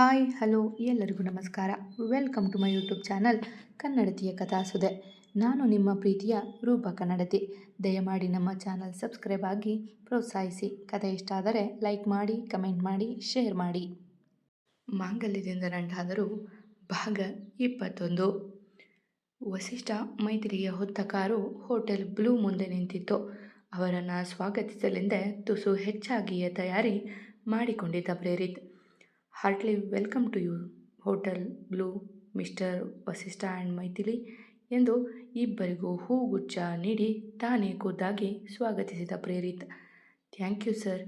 Hi, hello, ಎಲ್ಲರಿಗೂ ನಮಸ್ಕಾರ. Welcome to my YouTube channel ಕನ್ನಡತಿಯ ಕಥಾಸುದೆ ನಾನು ನಿಮ್ಮ ಪ್ರೀತಿಯ ರೂಪ ಕನ್ನಡತಿ. ದಯಮಾಡಿ ನಮ್ಮ ಚಾನಲ್ ಸಬ್ಸ್ಕ್ರೈಬ್ ಆಗಿ ಪ್ರೋತ್ಸಾಹಿಸಿ. ಕಥೆ ಇಷ್ಟ ಆದರೆ ಲೈಕ್ ಮಾಡಿ, ಕಮೆಂಟ್ ಮಾಡಿ, ಶೇರ್ ಮಾಡಿ. ಮಾಂಗಲ್ಯದಿಂದ ನಂಟಾದರೂ ಭಾಗ ಇಪ್ಪತ್ತೊಂದು. ವಸಿಷ್ಠ ಮೈತ್ರಿಯ ಹೊತ್ತ ಕಾರು ಹೋಟೆಲ್ ಬ್ಲೂ ಮುಂದೆ ನಿಂತಿತ್ತು. ಅವರನ್ನು ಸ್ವಾಗತಿಸಲೆಂದೇ ತುಸು ಹೆಚ್ಚಾಗಿಯೇ ತಯಾರಿ ಮಾಡಿಕೊಂಡಿದ್ದ Prerit. Heartily welcome to you hotel blue mister Vasishtha and Maithili ಎಂದು ಇಬ್ಬರಿಗೂ ಹೂಗುಚ್ಛ ನೀಡಿ ತಾನೇ ಖುದ್ದಾಗಿ ಸ್ವಾಗತಿಸಿದ ಪ್ರೇರಿತ್. ಥ್ಯಾಂಕ್ ಯು ಸರ್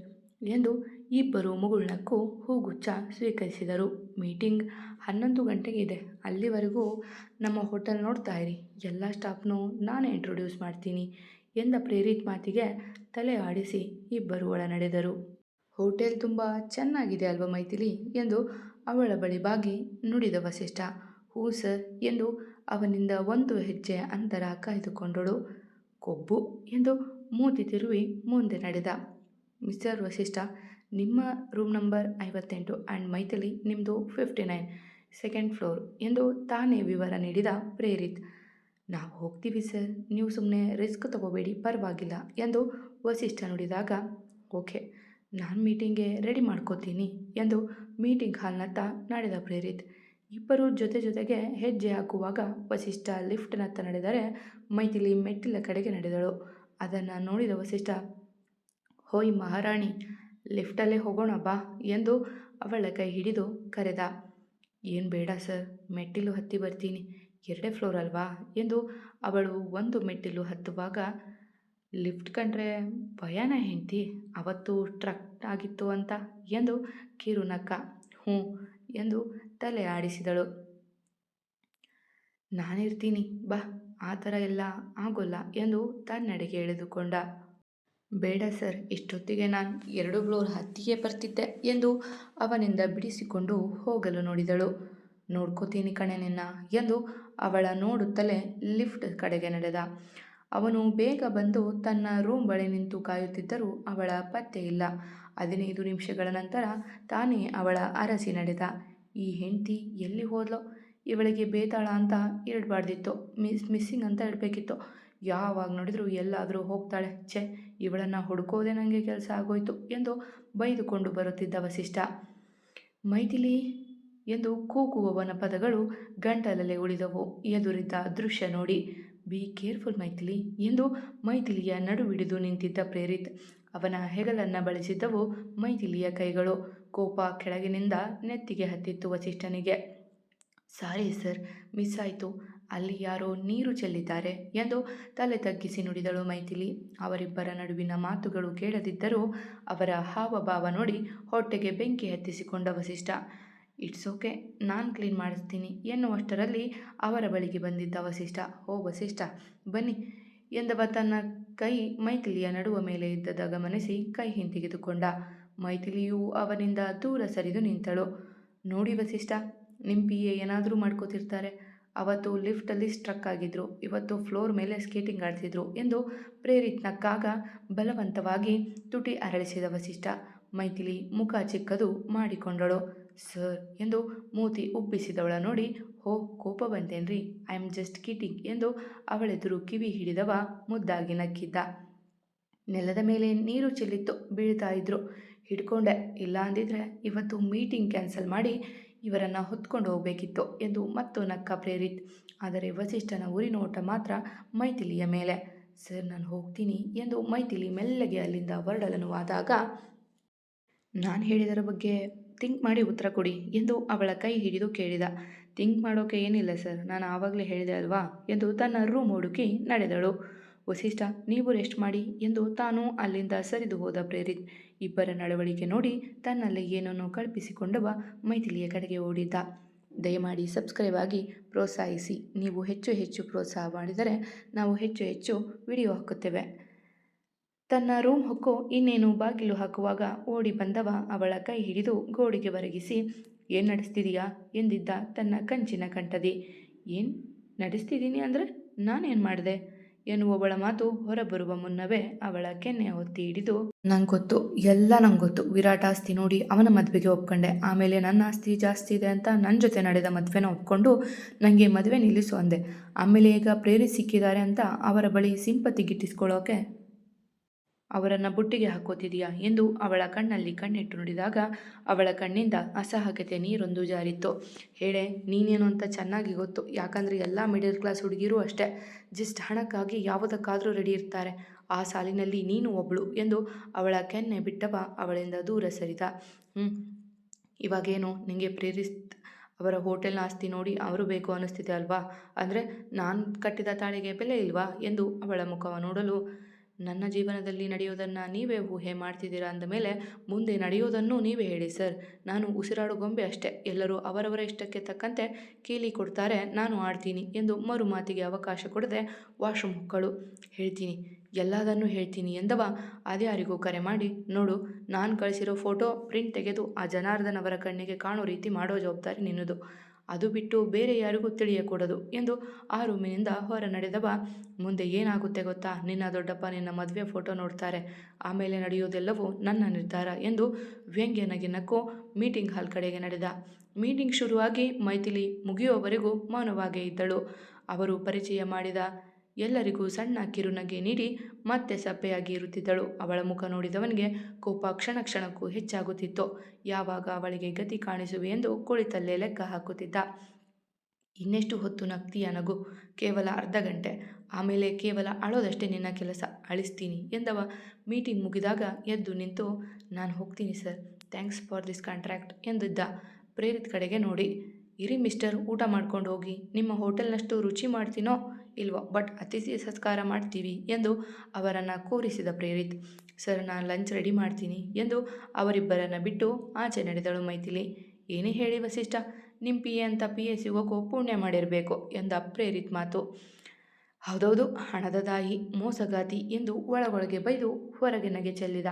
ಎಂದು ಇಬ್ಬರು ಮುಗುಳ್ನಕ್ಕೂ ಹೂಗುಚ್ಛ ಸ್ವೀಕರಿಸಿದರು. ಮೀಟಿಂಗ್ ಹನ್ನೊಂದು ಗಂಟೆಗೆ ಇದೆ. ಅಲ್ಲಿವರೆಗೂ ನಮ್ಮ ಹೋಟೆಲ್ ನೋಡ್ತಾ ಇರಿ. ಎಲ್ಲ ಸ್ಟಾಫ್ನೂ ನಾನೇ ಇಂಟ್ರೊಡ್ಯೂಸ್ ಮಾಡ್ತೀನಿ ಎಂದ ಪ್ರೇರಿತ್ ಮಾತಿಗೆ ತಲೆ ಆಡಿಸಿ ಇಬ್ಬರು ಒಳ ನಡೆದರು ಹೋಟೆಲ್ ತುಂಬ ಚೆನ್ನಾಗಿದೆ ಅಲ್ವಾ ಮೈಥಿಲಿ? ಎಂದು ಅವಳ ಬಳಿ ಬಾಗಿ ನುಡಿದ ವಸಿಷ್ಠ. ಹೂ ಸರ್ ಎಂದು ಅವನಿಂದ ಒಂದು ಹೆಜ್ಜೆ ಅಂತರ ಕಾಯ್ದುಕೊಂಡಳು. ಕೊಬ್ಬು ಎಂದು ಮೂತಿ ತಿರುವಿ ಮುಂದೆ ನಡೆದ. ಮಿಸ್ಟರ್ ವಸಿಷ್ಠ, ನಿಮ್ಮ ರೂಮ್ ನಂಬರ್ ಐವತ್ತೆಂಟು ಆ್ಯಂಡ್ ಮೈಥಿಲಿ ನಿಮ್ಮದು ಫಿಫ್ಟಿ ನೈನ್ ಸೆಕೆಂಡ್ ಫ್ಲೋರ್ ಎಂದು ತಾನೇ ವಿವರ ನೀಡಿದ ಪ್ರೇರಿತ್. ನಾವು ಹೋಗ್ತೀವಿ ಸರ್. ನೀವು ಸುಮ್ಮನೆ ರಿಸ್ಕ್ ತಗೋಬೇಡಿ, ಪರವಾಗಿಲ್ಲ ಎಂದು ವಸಿಷ್ಠ ನುಡಿದಾಗ, ಓಕೆ. ನಾನು ಮೀಟಿಂಗ್ಗೆ ರೆಡಿ ಮಾಡ್ಕೋತೀನಿ ಎಂದು ಮೀಟಿಂಗ್ ಹಾಲ್ನತ್ತ ನಡೆದ ಪ್ರೇರಿತ್. ಇಬ್ಬರು ಜೊತೆ ಜೊತೆಗೆ ಹೆಜ್ಜೆ ಹಾಕುವಾಗ ವಸಿಷ್ಠ ಲಿಫ್ಟ್ನತ್ತ ನಡೆದರೆ ಮೈಥಿಲಿ ಮೆಟ್ಟಿಲ ಕಡೆಗೆ ನಡೆದಳು. ಅದನ್ನು ನೋಡಿದ ವಸಿಷ್ಠ, ಹೋಯ್ ಮಹಾರಾಣಿ ಲಿಫ್ಟಲ್ಲೇ ಹೋಗೋಣ ಬಾ ಎಂದು ಅವಳ ಕೈ ಹಿಡಿದು ಕರೆದ. ಏನು ಬೇಡ ಸರ್, ಮೆಟ್ಟಿಲು ಹತ್ತಿ ಬರ್ತೀನಿ. ಎರಡೇ ಫ್ಲೋರ್ ಅಲ್ವಾ? ಎಂದು ಅವಳು ಒಂದು ಮೆಟ್ಟಿಲು ಹತ್ತುವಾಗ ಲಿಫ್ಟ್ ಕಂಡ್ರೆ ಭಯನ ಹೆಂಡ್ತಿ. ಅವತ್ತು ಟ್ರಕ್ ಆಗಿತ್ತು ಅಂತ ಎಂದು ಕಿರುನಕ್ಕ ಹ್ಞೂ ಎಂದು ತಲೆ ಆಡಿಸಿದಳು. ನಾನಿರ್ತೀನಿ, ಬಾ, ಆ ಥರ ಎಲ್ಲ ಆಗೋಲ್ಲ ಎಂದು ತನ್ನಡೆಗೆ ಎಳೆದುಕೊಂಡ. ಬೇಡ ಸರ್, ಇಷ್ಟೊತ್ತಿಗೆ ನಾನು ಎರಡು ಫ್ಲೋರ್ ಹತ್ತಿಗೆ ಬರ್ತಿದ್ದೆ ಎಂದು ಅವನಿಂದ ಬಿಡಿಸಿಕೊಂಡು ಹೋಗಲು ನೋಡಿದಳು. ನೋಡ್ಕೋತೀನಿ ಕಣೆ ನಿನ್ನ ಎಂದು ಅವಳ ನೋಡುತ್ತಲೇ ಲಿಫ್ಟ್ ಕಡೆಗೆ ನಡೆದ. ಅವನು ಬೇಗ ಬಂದು ತನ್ನ ರೂಮ್ ಬಳಿ ನಿಂತು ಕಾಯುತ್ತಿದ್ದರೂ ಅವಳ ಪತ್ತೆ ಇಲ್ಲ. ಹದಿನೈದು ನಿಮಿಷಗಳ ನಂತರ ತಾನೇ ಅವಳ ಅರಸಿ ನಡೆದ. ಈ ಹೆಂಡತಿ ಎಲ್ಲಿ ಹೋದ್ಲೋ? ಇವಳಿಗೆ ಬೇತಾಳ ಅಂತ ಇಡಬಾರ್ದಿತ್ತು ಮಿಸ್, ಮಿಸ್ಸಿಂಗ್ ಅಂತ ಇಡಬೇಕಿತ್ತು ಯಾವಾಗ ನೋಡಿದರೂ ಎಲ್ಲಾದರೂ ಹೋಗ್ತಾಳೆ. ಛೆ, ಇವಳನ್ನು ಹುಡುಕೋದೇ ನನಗೆ ಕೆಲಸ ಆಗೋಯ್ತು ಎಂದು ಬೈದುಕೊಂಡು ಬರುತ್ತಿದ್ದ ವಸಿಷ್ಠ. ಮೈಥಿಲಿ ಎಂದು ಕೂಗುವವನ ಪದಗಳು ಗಂಟಲಲ್ಲೇ ಉಳಿದವು. ಎದುರಿದ್ದ ದೃಶ್ಯ ನೋಡಿ. ಬಿ ಕೇರ್ಫುಲ್ ಮೈಥಿಲಿ ಎಂದು ಮೈಥಿಲಿಯ ನಡುವಿಡಿದು ನಿಂತಿದ್ದ ಪ್ರೇರಿತ್. ಅವನ ಹೆಗಲನ್ನು ಬಳಸಿದ್ದವು ಮೈಥಿಲಿಯ ಕೈಗಳು. ಕೋಪ ಕೆಳಗಿನಿಂದ ನೆತ್ತಿಗೆ ಹತ್ತಿತ್ತು ವಸಿಷ್ಠನಿಗೆ. ಸಾರಿ ಸರ್, ಮಿಸ್ ಆಯಿತು. ಅಲ್ಲಿ ಯಾರೋ ನೀರು ಚೆಲ್ಲಿದ್ದಾರೆ ಎಂದು ತಲೆ ತಗ್ಗಿಸಿ ನುಡಿದಳು ಮೈಥಿಲಿ. ಅವರಿಬ್ಬರ ನಡುವಿನ ಮಾತುಗಳು ಕೇಳದಿದ್ದರೂ ಅವರ ಹಾವಭಾವ ನೋಡಿ ಹೊಟ್ಟೆಗೆ ಬೆಂಕಿ ಹತ್ತಿಸಿಕೊಂಡ ವಸಿಷ್ಠ. ಇಟ್ಸ್ ಓಕೆ, ನಾನು ಕ್ಲೀನ್ ಮಾಡಿಸ್ತೀನಿ. ಎನ್ನುವಷ್ಟರಲ್ಲಿ ಅವರ ಬಳಿಗೆ ಬಂದಿದ್ದ ವಸಿಷ್ಠ ಓ ವಸಿಷ್ಠ, ಬನ್ನಿ ಎಂದವ ತನ್ನ ಕೈ ಮೈಥಿಲಿಯ ನಡುವ ಮೇಲೆ ಇದ್ದದ ಗಮನಿಸಿ ಕೈ ಹಿಂತೆಗೆದುಕೊಂಡ. ಮೈಥಿಲಿಯು ಅವನಿಂದ ದೂರ ಸರಿದು ನಿಂತಳು. ನೋಡಿ ವಸಿಷ್ಠ ನಿಮ್ಮ ಪಿ ಏನಾದರೂ ಮಾಡ್ಕೋತಿರ್ತಾರೆ. ಅವತ್ತು ಲಿಫ್ಟಲ್ಲಿ ಸ್ಟ್ರಕ್ ಆಗಿದ್ರು. ಇವತ್ತು ಫ್ಲೋರ್ ಮೇಲೆ ಸ್ಕೇಟಿಂಗ್ ಆಡ್ತಿದ್ರು ಎಂದು ಪ್ರೇರಿತ್ನಕ್ಕಾಗ ಬಲವಂತವಾಗಿ ತುಟಿ ಅರಳಿಸಿದ ವಸಿಷ್ಠ ಮೈಥಿಲಿ ಮುಖ ಚಿಕ್ಕದು ಮಾಡಿಕೊಂಡಳು. ಸರ್ ಎಂದು ಮೂತಿ ಉಬ್ಬಿಸಿದವಳ ನೋಡಿ, ಹೋ, ಕೋಪ ಬಂತೇನ್ರಿ, ಐ ಆಮ್ ಜಸ್ಟ್ ಕಿಟಿಂಗ್ ಎಂದು ಅವಳೆದುರು ಕಿವಿ ಹಿಡಿದವ ಮುದ್ದಾಗಿ ನಕ್ಕಿದ್ದ. ನೆಲದ ಮೇಲೆ ನೀರು ಚೆಲ್ಲಿತ್ತು, ಬೀಳ್ತಾ ಇದ್ರು. ಹಿಡ್ಕೊಂಡೆ, ಇಲ್ಲ ಅಂದಿದ್ರೆ ಇವತ್ತು ಮೀಟಿಂಗ್ ಕ್ಯಾನ್ಸಲ್ ಮಾಡಿ ಇವರನ್ನು ಹೊತ್ಕೊಂಡು ಹೋಗಬೇಕಿತ್ತು ಎಂದು ಮತ್ತು ನಕ್ಕ ಪ್ರೇರಿತ್. ಆದರೆ ವಸಿಷ್ಠನ ಉರಿನೋಟ ಮಾತ್ರ ಮೈಥಿಲಿಯ ಮೇಲೆ. ಸರ್, ನಾನು ಹೋಗ್ತೀನಿ ಎಂದು ಮೈಥಿಲಿ ಮೆಲ್ಲಗೆ ಅಲ್ಲಿಂದ ಹೊರಡಲನು ಆದಾಗ ನಾನು ಹೇಳಿದರ ಬಗ್ಗೆ ಥಿಂಕ್ ಮಾಡಿ ಉತ್ತರ ಕೊಡಿ ಎಂದು ಅವಳ ಕೈ ಹಿಡಿದು ಕೇಳಿದ. ಥಿಂಕ್ ಮಾಡೋಕೆ ಏನಿಲ್ಲ ಸರ್ ನಾನು ಆವಾಗಲೇ ಹೇಳಿದೆ ಅಲ್ವಾ ಎಂದು ತನ್ನ ರೂಮ್ ಹುಡುಕಿ ನಡೆದಳು. ವಸಿಷ್ಠ, ನೀವು ರೆಸ್ಟ್ ಮಾಡಿ ಎಂದು ತಾನು ಅಲ್ಲಿಂದ ಸರಿದು ಹೋದ ಪ್ರೇರಿತ್ ಇಬ್ಬರ ನಡವಳಿಕೆ ನೋಡಿ ತನ್ನಲ್ಲಿ ಏನನ್ನು ಕಲ್ಪಿಸಿಕೊಂಡವ ಮೈಥಿಲಿಯ ಕಡೆಗೆ ಓಡಿದ್ದ. ದಯಮಾಡಿ ಸಬ್ಸ್ಕ್ರೈಬ್ ಆಗಿ ಪ್ರೋತ್ಸಾಹಿಸಿ, ನೀವು ಹೆಚ್ಚು ಹೆಚ್ಚು ಪ್ರೋತ್ಸಾಹ ಮಾಡಿದರೆ ನಾವು ಹೆಚ್ಚು ಹೆಚ್ಚು ವಿಡಿಯೋ ಹಾಕುತ್ತೇವೆ. ತನ್ನ ರೂಮ್ ಹೊಕ್ಕು ಇನ್ನೇನು ಬಾಗಿಲು ಹಾಕುವಾಗ ಓಡಿ ಬಂದವ ಅವಳ ಕೈ ಹಿಡಿದು ಗೋಡೆಗೆ ಒರಗಿಸಿ, ಏನು ನಡೆಸ್ತಿದೀಯಾ? ಎಂದಿದ್ದ ತನ್ನ ಕಂಚಿನ ಕಂಠದಿ. ಏನು ನಡೆಸ್ತಿದ್ದೀನಿ ಅಂದರೆ ನಾನೇನು ಮಾಡಿದೆ? ಎನ್ನುವವಳ ಮಾತು ಹೊರಬರುವ ಮುನ್ನವೇ ಅವಳ ಕೆನ್ನೆ ಹೊತ್ತಿ ಹಿಡಿದು, ನಂಗೆ ಗೊತ್ತು, ಎಲ್ಲ ನಂಗೆ ಗೊತ್ತು. ವಿರಾಟ್ ಆಸ್ತಿ ನೋಡಿ ಅವನ ಮದುವೆಗೆ ಒಪ್ಕೊಂಡೆ. ಆಮೇಲೆ ನನ್ನ ಆಸ್ತಿ ಜಾಸ್ತಿ ಇದೆ ಅಂತ ನನ್ನ ಜೊತೆ ನಡೆದ ಮದುವೆನ ಒಪ್ಕೊಂಡು ನನಗೆ ಮದುವೆ ನಿಲ್ಲಿಸು ಅಂದೆ. ಆಮೇಲೆ ಈಗ ಪ್ರೇರಿಸಿಕ್ಕಿದ್ದಾರೆ ಅಂತ ಅವರ ಬಳಿ ಸಿಂಪತಿ ಗಿಟ್ಟಿಸ್ಕೊಳ್ಳೋಕೆ ಅವರನ್ನು ಬುಟ್ಟಿಗೆ ಹಾಕೋತಿದೀಯಾ ಎಂದು ಅವಳ ಕಣ್ಣಲ್ಲಿ ಕಣ್ಣಿಟ್ಟು ನುಡಿದಾಗ ಅವಳ ಕಣ್ಣಿಂದ ಅಸಹಕತೆ ನೀರೊಂದು ಜಾರಿತ್ತು. ಹೇಳೆ, ನೀನೇನು ಅಂತ ಚೆನ್ನಾಗಿ ಗೊತ್ತು. ಯಾಕಂದರೆ ಎಲ್ಲ ಮಿಡಲ್ ಕ್ಲಾಸ್ ಹುಡುಗಿರೂ ಅಷ್ಟೇ. ಜಸ್ಟ್ ಹಣಕ್ಕಾಗಿ ಯಾವುದಕ್ಕಾದರೂ ರೆಡಿ ಇರ್ತಾರೆ. ಆ ಸಾಲಿನಲ್ಲಿ ನೀನು ಒಬ್ಳು ಎಂದು ಅವಳ ಕೆನ್ನೆ ಬಿಟ್ಟವ ಅವಳಿಂದ ದೂರ ಸರಿದ. ಹ್ಞೂ ಇವಾಗೇನು? ನಿಮಗೆ ಪ್ರೇರಿಸ್, ಅವರ ಹೋಟೆಲ್ನ ಆಸ್ತಿ ನೋಡಿ ಅವರು ಬೇಕು ಅನ್ನಿಸ್ತಿದೆ ಅಲ್ವಾ? ಅಂದರೆ ನಾನು ಕಟ್ಟಿದ ತಾಳಿಗೆ ಬೆಲೆ ಇಲ್ವಾ? ಎಂದು ಅವಳ ಮುಖವ ನೋಡಲು ನನ್ನ ಜೀವನದಲ್ಲಿ ನಡೆಯೋದನ್ನು ನೀವೇ ಊಹೆ ಮಾಡ್ತಿದ್ದೀರಾ ಅಂದಮೇಲೆ ಮುಂದೆ ನಡೆಯೋದನ್ನು ನೀವೇ ಹೇಳಿ, ಸರ್. ನಾನು ಉಸಿರಾಡು ಗೊಂಬೆ ಅಷ್ಟೇ. ಎಲ್ಲರೂ ಅವರವರ ಇಷ್ಟಕ್ಕೆ ತಕ್ಕಂತೆ ಕೀಲಿ ಕೊಡ್ತಾರೆ. ನಾನು ಆಡ್ತೀನಿ ಎಂದು ಮರು ಮಾತಿಗೆ ಅವಕಾಶ ಕೊಡದೆ ವಾಶ್ರೂಮ್ ಮಕ್ಕಳು ಹೇಳ್ತೀನಿ. ಎಲ್ಲದನ್ನು ಹೇಳ್ತೀನಿ ಎಂದವ. ಅದ್ಯಾರಿಗೂ ಕರೆ ಮಾಡಿ, ನೋಡು, ನಾನು ಕಳಿಸಿರೋ ಫೋಟೋ ಪ್ರಿಂಟ್ ತೆಗೆದು ಆ ಜನಾರ್ದನ್ ಅವರ ಕಣ್ಣಿಗೆ ಕಾಣೋ ರೀತಿ ಮಾಡೋ ಜವಾಬ್ದಾರಿ ನಿನ್ನದು. ಅದು ಬಿಟ್ಟು ಬೇರೆ ಯಾರಿಗೂ ತಿಳಿಯಕೂಡದು ಎಂದು ಆ ರೂಮಿನಿಂದ ಹೊರ ನಡೆದವ ಮುಂದೆ ಏನಾಗುತ್ತೆ ಗೊತ್ತಾ? ನಿನ್ನ ದೊಡ್ಡಪ್ಪ ನಿನ್ನ ಮದುವೆ ಫೋಟೋ ನೋಡ್ತಾರೆ. ಆಮೇಲೆ ನಡೆಯೋದೆಲ್ಲವೂ ನನ್ನ ನಿರ್ಧಾರ ಎಂದು ವ್ಯಂಗ್ಯ ನಗಿನಕ್ಕೂ ಮೀಟಿಂಗ್ ಹಾಲ್ ಕಡೆಗೆ ನಡೆದ. ಮೀಟಿಂಗ್ ಶುರುವಾಗಿ ಮೈಥಿಲಿ ಮುಗಿಯುವವರೆಗೂ ಮೌನವಾಗೇ ಇದ್ದಳು. ಅವರು ಪರಿಚಯ ಮಾಡಿದ ಎಲ್ಲರಿಗೂ ಸಣ್ಣ ಕಿರುನಗೆ ನೀಡಿ ಮತ್ತೆ ಸಪ್ಪೆಯಾಗಿ ಇರುತ್ತಿದ್ದಳು. ಅವಳ ಮುಖ ನೋಡಿದವನಿಗೆ ಕೋಪ ಕ್ಷಣ ಕ್ಷಣಕ್ಕೂ ಹೆಚ್ಚಾಗುತ್ತಿತ್ತು. ಯಾವಾಗ ಅವಳಿಗೆ ಗತಿ ಕಾಣಿಸುವೆ ಎಂದು ಕುಳಿತಲ್ಲೇ ಲೆಕ್ಕ ಹಾಕುತ್ತಿದ್ದ. ಇನ್ನೆಷ್ಟು ಹೊತ್ತು ನಗ್ತೀಯ ನಗು? ಕೇವಲ ಅರ್ಧ ಗಂಟೆ. ಆಮೇಲೆ ಕೇವಲ ಅಳೋದಷ್ಟೇ ನಿನ್ನ ಕೆಲಸ. ಅಳಿಸ್ತೀನಿ ಎಂದವ. ಮೀಟಿಂಗ್ ಮುಗಿದಾಗ ಎದ್ದು ನಿಂತು, ನಾನು ಹೋಗ್ತೀನಿ sir. Thanks for this contract ಎಂದಿದ್ದ. Prerit ಕಡೆಗೆ ನೋಡಿ. ಇರಿ ಮಿಸ್ಟರ್, ಊಟ ಮಾಡ್ಕೊಂಡು ಹೋಗಿ. ನಿಮ್ಮ ಹೋಟೆಲ್ನಷ್ಟು ರುಚಿ ಮಾಡ್ತೀನೋ ಇಲ್ವೋ? ಬಟ್ ಅತಿಥಿ ಸತ್ಕಾರ ಮಾಡ್ತೀವಿ ಎಂದು ಅವರನ್ನು ಕೂರಿಸಿದ ಪ್ರೇರಿತ್. ಸರ್ ನಾನು ಲಂಚ್ ರೆಡಿ ಮಾಡ್ತೀನಿ ಎಂದು ಅವರಿಬ್ಬರನ್ನು ಬಿಟ್ಟು ಆಚೆ ನಡೆದಳು ಮೈಥಿಲಿ. ಏನೇ ಹೇಳಿ ವಸಿಷ್ಠ ನಿಮ್ಮ ಪಿ ಎ ಅಂತ ಪಿ ಎ ಸಿಗೋಕ್ಕೂ ಪುಣ್ಯ ಮಾಡಿರಬೇಕು ಎಂದ ಪ್ರೇರಿತ್ ಮಾತು. ಹೌದೌದು, ಹಣದ ದಾಯಿ, ಮೋಸಗಾತಿ ಎಂದು ಒಳಗೊಳಗೆ ಬೈದು ಹೊರಗೆ ನಗೆ ಚೆಲ್ಲಿದ.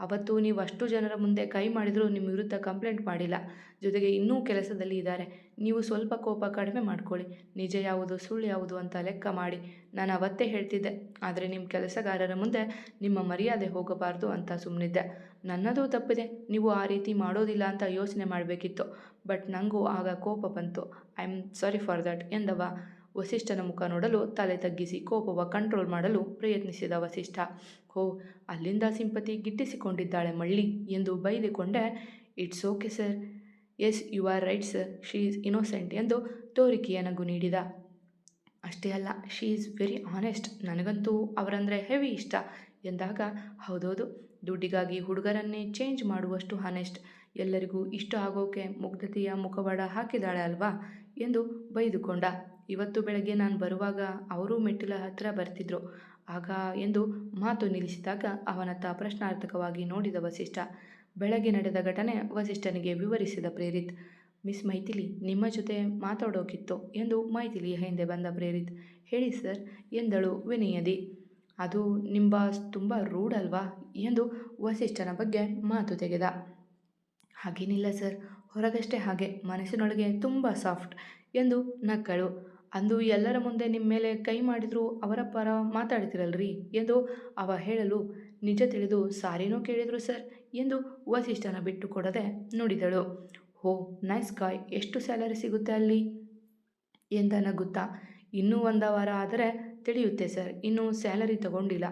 ಅವತ್ತು ನೀವು ಅಷ್ಟು ಜನರ ಮುಂದೆ ಕೈ ಮಾಡಿದರೂ ನಿಮ್ಮ ವಿರುದ್ಧ ಕಂಪ್ಲೇಂಟ್ ಮಾಡಿಲ್ಲ. ಜೊತೆಗೆ ಇನ್ನೂ ಕೆಲಸದಲ್ಲಿ ಇದ್ದಾರೆ. ನೀವು ಸ್ವಲ್ಪ ಕೋಪ ಕಡಿಮೆ ಮಾಡ್ಕೊಳ್ಳಿ. ನಿಜ ಯಾವುದು, ಸುಳ್ಳು ಯಾವುದು ಅಂತ ಲೆಕ್ಕ ಮಾಡಿ. ನಾನು ಅವತ್ತೇ ಹೇಳ್ತಿದ್ದೆ. ಆದರೆ ನಿಮ್ಮ ಕೆಲಸಗಾರರ ಮುಂದೆ ನಿಮ್ಮ ಮರ್ಯಾದೆ ಹೋಗಬಾರ್ದು ಅಂತ ಸುಮ್ಮನಿದ್ದೆ ನನ್ನದು ತಪ್ಪಿದೆ. ನೀವು ಆ ರೀತಿ ಮಾಡೋದಿಲ್ಲ ಅಂತ ಯೋಚನೆ ಮಾಡಬೇಕಿತ್ತು. ಬಟ್ ನನಗೂ ಆಗ ಕೋಪ ಬಂತು. I am sorry for that ಎಂದವ. ವಸಿಷ್ಠನ ಮುಖ ನೋಡಲು ತಲೆ ತಗ್ಗಿಸಿ ಕೋಪವ ಕಂಟ್ರೋಲ್ ಮಾಡಲು ಪ್ರಯತ್ನಿಸಿದ ವಸಿಷ್ಠ. ಹೋ, ಅಲ್ಲಿಂದ ಸಿಂಪತಿ ಗಿಟ್ಟಿಸಿಕೊಂಡಿದ್ದಾಳೆ ಮಳ್ಳಿ ಎಂದು ಬೈದುಕೊಂಡೆ. It's okay sir yes you are right sir she is innocent ಎಂದು ತೋರಿಕೆಯ ನಗು ನೀಡಿದ. ಅಷ್ಟೇ ಅಲ್ಲ ಶೀ ಈಸ್ ವೆರಿ ಆನೆಸ್ಟ್ ನನಗಂತೂ ಅವರಂದರೆ ಹೆವಿ ಇಷ್ಟ ಎಂದಾಗ, ಹೌದೌದು. ದುಡ್ಡಿಗಾಗಿ ಹುಡುಗರನ್ನೇ ಚೇಂಜ್ ಮಾಡುವಷ್ಟು ಹಾನೆಸ್ಟ್ ಎಲ್ಲರಿಗೂ ಇಷ್ಟ ಆಗೋಕೆ ಮುಗ್ಧತೆಯ ಮುಖವಾಡ ಹಾಕಿದಾಳೆ ಅಲ್ವಾ? ಎಂದು ಬೈದುಕೊಂಡ. ಇವತ್ತು ಬೆಳಗ್ಗೆ ನಾನು ಬರುವಾಗ ಅವರು ಮೆಟ್ಟಿಲ ಹತ್ತಿರ ಬರ್ತಿದ್ರು. ಆಗ ಎಂದು ಮಾತು ನಿಲ್ಲಿಸಿದಾಗ ಅವನತ್ತ ಪ್ರಶ್ನಾರ್ಥಕವಾಗಿ ನೋಡಿದ ವಸಿಷ್ಠ, ಬೆಳಗ್ಗೆ ನಡೆದ ಘಟನೆ ವಸಿಷ್ಠನಿಗೆ ವಿವರಿಸಿದ ಪ್ರೇರಿತ್, ಮಿಸ್ ಮೈಥಿಲಿ, ನಿಮ್ಮ ಜೊತೆ ಮಾತಾಡೋಕಿತ್ತು ಎಂದು ಮೈಥಿಲಿ ಹಿಂದೆ ಬಂದ ಪ್ರೇರಿತ್, ಹೇಳಿ ಸರ್ ಎಂದಳು ವಿನಯದಿ. ಅದು ನಿಮ್ಮ ತುಂಬ ರೂಡ್ ಅಲ್ವಾ? ಎಂದು ವಸಿಷ್ಠನ ಬಗ್ಗೆ ಮಾತು ತೆಗೆದ. ಹಾಗೇನಿಲ್ಲ ಸರ್, ಹೊರಗಷ್ಟೇ ಹಾಗೆ, ಮನಸ್ಸಿನೊಳಗೆ ತುಂಬ ಸಾಫ್ಟ್ ಎಂದು ನಕ್ಕಳು. ಅಂದು ಎಲ್ಲರ ಮುಂದೆ ನಿಮ್ಮ ಮೇಲೆ ಕೈ ಮಾಡಿದ್ರು ಅವರ ಪರ ಮಾತಾಡ್ತಿರಲ್ರಿ? ಎಂದು ಅವ ಹೇಳಲು ನಿಜ ತಿಳಿದು ಸಾರಿನೂ ಕೇಳಿದ್ರು ಸರ್ ಎಂದು ವಸಿಷ್ಠನ ಬಿಟ್ಟು ಕೊಡದೆ ನುಡಿದಳು. ಹೋ ನೈಸ್ ಕಾಯ್ ಎಷ್ಟು ಸ್ಯಾಲರಿ ಸಿಗುತ್ತೆ ಅಲ್ಲಿ? ಎಂದ ನಗುತ್ತಾ ಇನ್ನೂ ಒಂದು ವಾರ ಆದರೆ ತಿಳಿಯುತ್ತೆ ಸರ್ ಇನ್ನೂ ಸ್ಯಾಲರಿ ತಗೊಂಡಿಲ್ಲ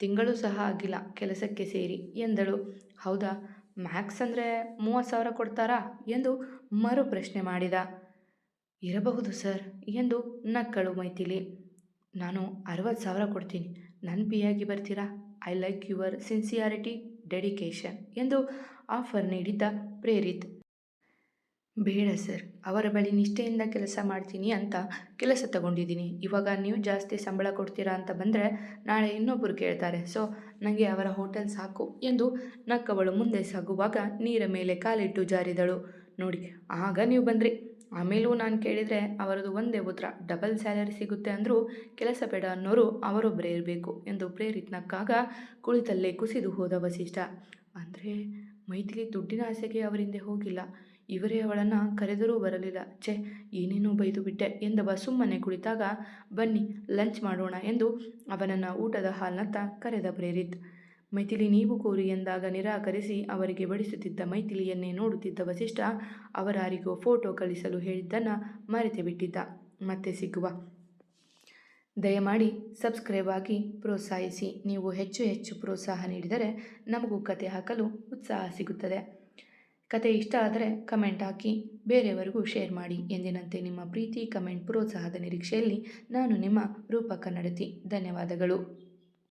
ತಿಂಗಳು ಸಹ ಆಗಿಲ್ಲ ಕೆಲಸಕ್ಕೆ ಸೇರಿ ಎಂದಳು. ಹೌದಾ ಮ್ಯಾಕ್ಸ್ ಅಂದರೆ ಮೂವತ್ತು ಸಾವಿರ ಕೊಡ್ತಾರಾ? ಎಂದು ಮರು ಪ್ರಶ್ನೆ ಮಾಡಿದ. ಇರಬಹುದು ಸರ್ ಎಂದು ನಕ್ಕಳು ಮೈಥಿಲಿ. ನಾನು ಅರವತ್ತು ಸಾವಿರ ಕೊಡ್ತೀನಿ. ನನ್ನ ಪಿಯಾಗಿ ಬರ್ತೀರಾ? I like your sincerity, dedication ಎಂದು ಆಫರ್ ನೀಡಿದ್ದ ಪ್ರೇರಿತ್. ಬೇಡ ಸರ್, ಅವರ ಬಳಿ ನಿಷ್ಠೆಯಿಂದ ಕೆಲಸ ಮಾಡ್ತೀನಿ ಅಂತ ಕೆಲಸ ತಗೊಂಡಿದ್ದೀನಿ. ಇವಾಗ ನೀವು ಜಾಸ್ತಿ ಸಂಬಳ ಕೊಡ್ತೀರಾ ಅಂತ ಬಂದರೆ ನಾಳೆ ಇನ್ನೊಬ್ಬರು ಕೇಳ್ತಾರೆ. ಸೊ ನನಗೆ ಅವರ ಹೋಟೆಲ್ ಸಾಕು ಎಂದು ನಕ್ಕವಳು ಮುಂದೆ ಸಾಗುವಾಗ ನೀರ ಮೇಲೆ ಕಾಲಿಟ್ಟು ಜಾರಿದಳು. ನೋಡಿ, ಆಗ ನೀವು ಬಂದ್ರಿ. ಆಮೇಲೂ ನಾನು ಕೇಳಿದರೆ ಅವರದು ಒಂದೇ ಉತ್ತರ, ಡಬಲ್ ಸ್ಯಾಲರಿ ಸಿಗುತ್ತೆ ಅಂದರೂ ಕೆಲಸ ಬೇಡ ಅನ್ನೋರು ಅವರೊಬ್ಬರೇ ಇರಬೇಕು ಎಂದು ಪ್ರೇರಿತ್ ನಕ್ಕಾಗ ಕುಳಿತಲ್ಲೇ ಕುಸಿದು ಹೋದ ವಸಿಷ್ಠ. ಅಂದರೆ ಮೈಥಿಲಿ ದುಡ್ಡಿನ ಆಸೆಗೆ ಅವರಿಂದೆ ಹೋಗಿಲ್ಲ. ಇವರೇ ಅವಳನ್ನು ಕರೆದರೂ ಬರಲಿಲ್ಲ. ಛೆ, ಏನೇನೋ ಬೈದು ಬಿಟ್ಟೆ ಎಂದವ ಸುಮ್ಮನೆ ಕುಳಿತಾಗ, ಬನ್ನಿ, ಲಂಚ್ ಮಾಡೋಣ ಎಂದು ಅವನನ್ನು ಊಟದ ಹಾಲ್ನತ್ತ ಕರೆದ ಪ್ರೇರಿತ್. ಮೈಥಿಲಿ ನೀವು ಕೋರಿ ಎಂದಾಗ ನಿರಾಕರಿಸಿ ಅವರಿಗೆ ಬಡಿಸುತ್ತಿದ್ದ ಮೈಥಿಲಿಯನ್ನೇ ನೋಡುತ್ತಿದ್ದ ವಸಿಷ್ಠ ಅವರಾರಿಗೂ ಫೋಟೋ ಕಳಿಸಲು ಹೇಳಿದ್ದನ್ನು ಮರೆತೇ ಬಿಟ್ಟಿದ್ದ. ಮತ್ತೆ ಸಿಗುವ. ದಯಮಾಡಿ ಸಬ್ಸ್ಕ್ರೈಬ್ ಆಗಿ ಪ್ರೋತ್ಸಾಹಿಸಿ. ನೀವು ಹೆಚ್ಚು ಹೆಚ್ಚು ಪ್ರೋತ್ಸಾಹ ನೀಡಿದರೆ ನಮಗೂ ಕತೆ ಹಾಕಲು ಉತ್ಸಾಹ ಸಿಗುತ್ತದೆ. ಕತೆ ಇಷ್ಟ ಆದರೆ ಕಮೆಂಟ್ ಹಾಕಿ. ಬೇರೆಯವರಿಗೂ ಶೇರ್ ಮಾಡಿ. ಎಂದಿನಂತೆ ನಿಮ್ಮ ಪ್ರೀತಿ, ಕಮೆಂಟ್, ಪ್ರೋತ್ಸಾಹದ ನಿರೀಕ್ಷೆಯಲ್ಲಿ ನಾನು ನಿಮ್ಮ ರೂಪಕ ನಡೆಸಿ ಧನ್ಯವಾದಗಳು.